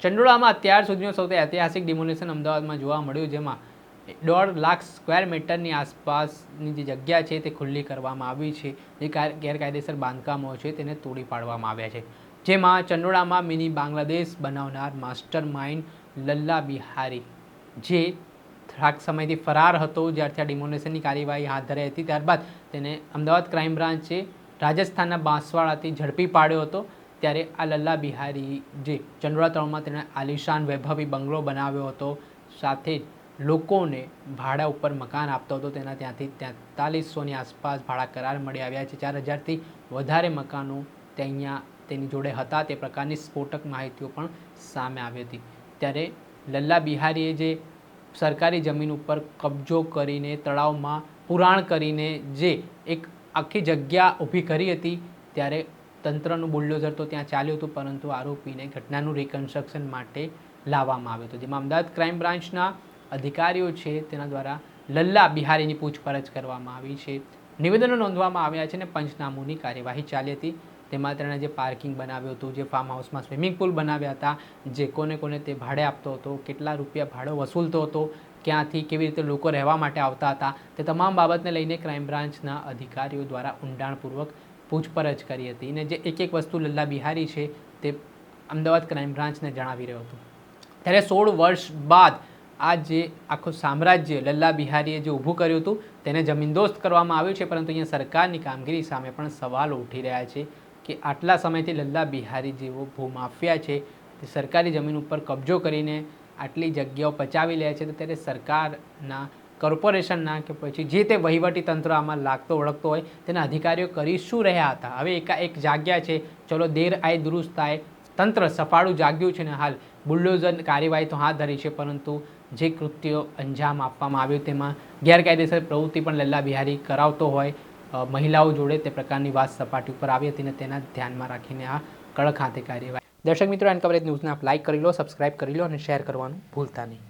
ચંડોળામાં અત્યાર સુધીનું સૌથી ઐતિહાસિક ડિમોલેશન અમદાવાદમાં જોવા મળ્યું, જેમાં દોઢ લાખ સ્ક્વેર મીટરની આસપાસની જે જગ્યા છે તે ખુલ્લી કરવામાં આવી છે. જે ગેરકાયદેસર બાંધકામો છે તેને તોડી પાડવામાં આવ્યા છે. જેમાં ચંડોળામાં મિની બાંગ્લાદેશ બનાવનાર માસ્ટર માઇન્ડ લલ્લા બિહારી જે થોડાક સમયથી ફરાર હતો, જ્યારથી આ ડિમોનેશનની કાર્યવાહી હાથ ધરાઈ હતી. ત્યારબાદ તેને અમદાવાદ ક્રાઇમ બ્રાન્ચે રાજસ્થાનના બાંસવાડાથી ઝડપી પાડ્યો હતો. ત્યારે આ લલ્લા બિહારી જે ચંડોળા તળમાં તેણે આલિશાન વૈભવી બંગલો બનાવ્યો હતો, સાથે જ લોકોને ભાડા ઉપર મકાન આપતો હતો, તેના ત્યાંથી તેતાલીસોની આસપાસ ભાડા કરાર મળી આવ્યા છે. ચાર હજારથી વધારે મકાનો તે અહીંયા તેની જોડે હતા. તે પ્રકારની સ્ફોટક માહિતીઓ પણ સામે આવી હતી. ત્યારે લલ્લા બિહારીએ જે સરકારી જમીન ઉપર કબજો કરીને, તળાવમાં પુરાણ કરીને જે એક આખી જગ્યા ઊભી કરી હતી, ત્યારે તંત્રનું બુલડોઝર તો ત્યાં ચાલ્યું હતું, પરંતુ આરોપીને ઘટનાનું રિકન્સ્ટ્રક્શન માટે લાવવામાં આવ્યો હતો. જેમાં અમદાવાદ ક્રાઇમ બ્રાન્ચના અધિકારીઓ છે, તેના દ્વારા લલ્લા બિહારીની પૂછપરછ કરવામાં આવી છે. નિવેદનો નોંધવામાં આવ્યા છે અને પંચનામુની કાર્યવાહી ચાલી હતી. તેમાં તેણે જે પાર્કિંગ બનાવ્યું હતું, જે ફાર્મ હાઉસમાં સ્વિમિંગ પુલ બનાવ્યા હતા, જે કોને કોને તે ભાડે આપતો હતો, કેટલા રૂપિયા ભાડો વસૂલતો હતો, ક્યાંથી કેવી રીતે લોકો રહેવા માટે આવતા હતા, તે તમામ બાબતને લઈને ક્રાઇમ બ્રાન્ચના અધિકારીઓ દ્વારા ઊંડાણપૂર્વક પૂછપરછ કરી હતી. અને જે એક એક વસ્તુ લલ્લા બિહારી છે તે અમદાવાદ ક્રાઇમ બ્રાન્ચને જણાવી રહ્યો હતો. ત્યારે સોળ વર્ષ બાદ આ જે આખું સામ્રાજ્ય લલ્લા બિહારીએ જે ઊભું કર્યું હતું, તેને જમીનદોસ્ત કરવામાં આવ્યું છે, પરંતુ અહીંયા સરકારની કામગીરી સામે પણ સવાલો ઉઠી રહ્યા છે કે આટલા સમયથી લલ્લા બિહારી જેવો ભૂમાફિયા છે, તે સરકારી જમીન ઉપર કબજો કરીને આટલી જગ્યાઓ પચાવી લે છે, તો ત્યારે સરકારના કોર્પોરેશનના કે પછી જે તે વહીવટી તંત્ર આમાં લાગતો ઓળખતો હોય, તેના અધિકારીઓ કરી શું રહ્યા હતા? હવે એકાએક જાગ્યા છે, ચલો દેર આય દુરુસ્ત થાય તંત્ર સફાળું જાગ્યું છે ને હાલ, બુલડોઝર કાર્યવાહી તો હાથ ધરી છે, પરંતુ જે કૃત્યો અંજામ આપવામાં આવ્યું તેમાં ગેરકાયદેસર પ્રવૃત્તિ પણ લલ્લા બિહારી કરાવતો હોય મહિલાઓ જોડે તે પ્રકારની વાત સપાટી ઉપર આવી હતી અને તેના ધ્યાનમાં રાખીને આ કડક હાથે કાર્યવાહી. દર્શક મિત્રો, એન કવરેજ ન્યૂઝને આપ લાઇક કરી લો, સબસ્ક્રાઇબ કરી લો અને શેર કરવાનું ભૂલતા નહીં.